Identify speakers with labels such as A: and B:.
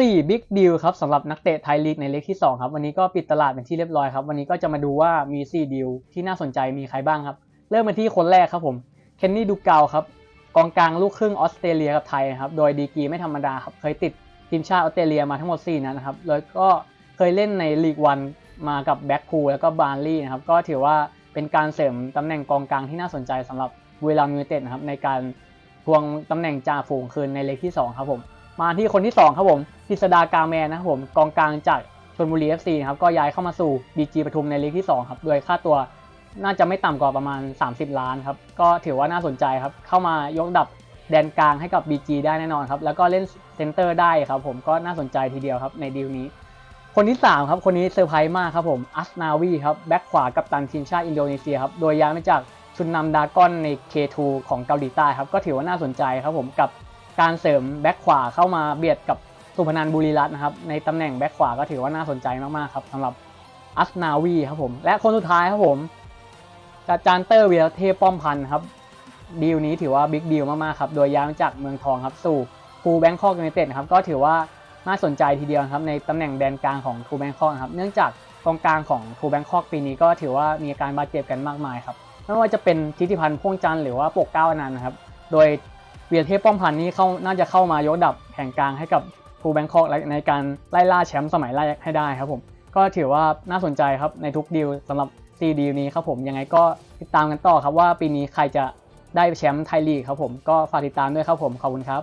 A: 4 Big Deal ครับสำหรับนักเตะไทยลีกในเลขที่ 2 ครับ วันนี้ก็ปิดตลาดเป็นที่เรียบร้อยครับ วันนี้ก็จะมาดูว่ามี4ดีลที่น่าสนใจมีใครบ้างครับ เริ่มมาที่คนแรกครับผมเคนนี่ดูเกาครับกองกลางลูกครึ่งออสเตรเลียกับไทยนะครับโดยดีกีไม่ธรรมดาครับเคยติดทีมชาติออสเตรเลียมาทั้งหมด 4 นัดนะครับแล้วก็เคยเล่นในลีกวันมากับแบ็กพูลแล้วก็บาร์ลี่นะครับก็ถือว่าเป็นการเสริมตำแหน่งกองกลางที่น่าสนใจสำหรับบุรีรัมย์ยูไนเต็ดนะครับในการทวงตำแหน่งจ่าฝูงคืนในเลขที่ 2 ครับผม มาที่คนที่ 2 ครับผมพิสดากาแมนนะครับผมกองกลางจากชลบุรี FC นะครับก็ย้ายเข้ามาสู่ BG ปทุมในลีกที่2ครับโดยค่าตัวน่าจะไม่ต่ำกว่าประมาณ 30 ล้านครับก็ถือว่าน่าสนใจครับเข้ามายกดับแดนกลางให้กับ BG ได้แน่นอนครับแล้วก็เล่นเซนเตอร์ได้ครับผมก็น่าสนใจทีเดียวครับในดีลนี้ คนที่ 3 ครับ คนนี้เซอร์ไพรส์มากครับผมอัสนาวีครับแบ็คขวากับตันทีมชาติอินโดนีเซียครับโดยย้ายมาจากชุนนำดากอนใน K2 ของเกาหลีใต้ครับก็ถือว่าน่าสนใจครับผมกับ การเสริมแบ็คขวาเข้ามาเบียดกับสุพนันบุรีรัตน์นะครับในตำแหน่งแบ็คขวาก็ถือว่าน่าสนใจมากๆครับสำหรับอัสนาวีครับผมและคนสุดท้ายครับผมจานเตอร์เวียเทพป้อมพันธ์ครับดีลนี้ถือว่าบิ๊กดีลมากๆครับโดยย้ายจากเมืองทองครับสู่ฟูแบงคอกยูไนเต็ดครับก็ถือว่าน่าสนใจทีเดียวครับในตำแหน่งแดนกลางของทูแบงคอกครับเนื่องจากกองกลางของทูแบงคอกปีนี้ก็ถือว่ามีอาการบาดเจ็บกันมากมายครับไม่ว่าจะเป็นทิติพันธ์พ่วงจันทร์หรือว่าปกเก้าอนันนะครับโดย เวียเทพป้อมพันธ์นี่เข้าน่าจะเข้ามายกดับแห่งกลางให้กับฟูแบงคอกในการไล่ล่าแชมป์สมัยแรกให้ได้ครับผมก็ถือว่าน่าสนใจครับในทุกดีลสำหรับซีดีลนี้ครับผมยังไงก็ติดตามกันต่อครับว่าปีนี้ใครจะได้แชมป์ไทยลีกครับผมก็ฝากติดตามด้วยครับผมขอบคุณครับ